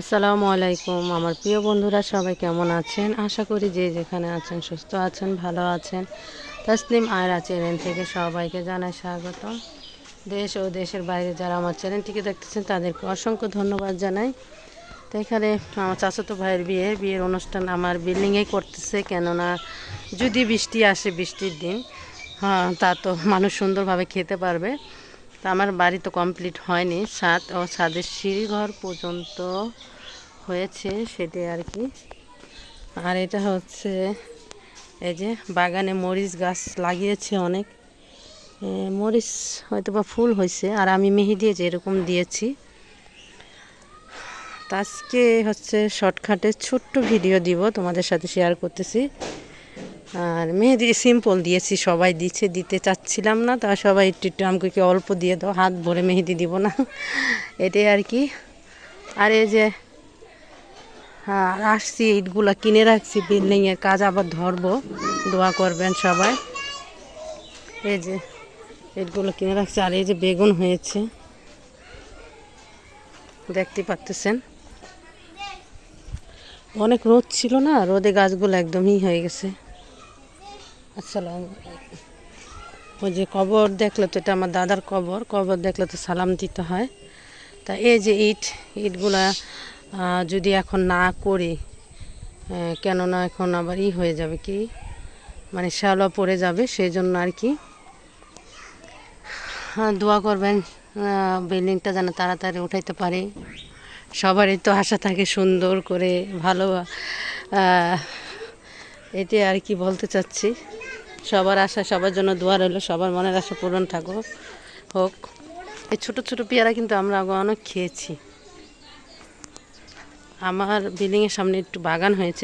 আসসালামু আলাইকুম। আমার প্রিয় বন্ধুরা, সবাই কেমন আছেন? আশা করি যে যেখানে আছেন সুস্থ আছেন, ভালো আছেন। তসলিম আয়রা চ্যানেল থেকে সবাইকে জানাই স্বাগত দেশ ও দেশের বাইরে যারা আমার চ্যানেলটিকে দেখতেছেন, তাদেরকে অসংখ্য ধন্যবাদ জানাই। তো এখানে আমার চাচাতো ভাইয়ের বিয়ে, বিয়ের অনুষ্ঠান আমার বিল্ডিংয়েই করতেছে, কেননা যদি বৃষ্টি আসে বৃষ্টির দিন হ্যাঁ তা তো মানুষ সুন্দরভাবে খেতে পারবে। তা আমার বাড়ি তো কমপ্লিট হয়নি। ছাদ ও ছাদের সিঁড়িঘর পর্যন্ত হয়েছে সেটাই আর কি। আর এটা হচ্ছে এই যে বাগানে মরিচ গাছ লাগিয়েছে অনেক। মরিচ হয়তো বা ফুল হয়েছে, আর আমি মেহি মেহেদি যেরকম দিয়েছি। তা আজকে হচ্ছে শর্টকাটে ছোট্ট ভিডিও দিব, তোমাদের সাথে শেয়ার করতেছি। আর মেহেদি সিম্পল দিয়েছি, সবাই দিচ্ছে, দিতে চাচ্ছিলাম না, তা সবাই একটু একটু আমাকে কি অল্প দিয়ে দাও, হাত ভরে মেহেদি দিব না। এটাই আর কি। আর এই যে হ্যাঁ আর আসছি, ইটগুলো কিনে রাখছি বিল্ডিংয়ের কাজ আবার ধরবো, দোয়া করবেন সবাই। এই যে, ইটগুলো কিনে রাখছি, আর এই যে বেগুন হয়েছে। দেখতে পাচ্তেছেন? অনেক রোদ ছিল না, রোদে গাছগুলো একদমই হয়ে গেছে। আসসালামু ওই যে কবর দেখলে তো এটা আমার দাদার কবর কবর দেখলে তো সালাম দিতে হয়। তা এই যে ইট, ইটগুলা যদি এখন না করি কেননা এখন আবার ই হয়ে যাবে কি? মানে শ্যাওলা পড়ে যাবে সেই জন্য আর কি। দোয়া করবেন বিল্ডিংটা যেন তাড়াতাড়ি উঠাইতে পারি। সবারই তো আশা থাকে সুন্দর করে, ভালো এটাই আর কি বলতে চাচ্ছি। সবার আশা, সবার জন্য দোয়া রইল, সবার মনের আশা পূরণ থাকুক, হোক। এই ছোটো ছোটো পেয়ারা কিন্তু আমরা আগে অনেক খেয়েছি। আমার বিল্ডিংয়ের সামনে একটু বাগান হয়েছে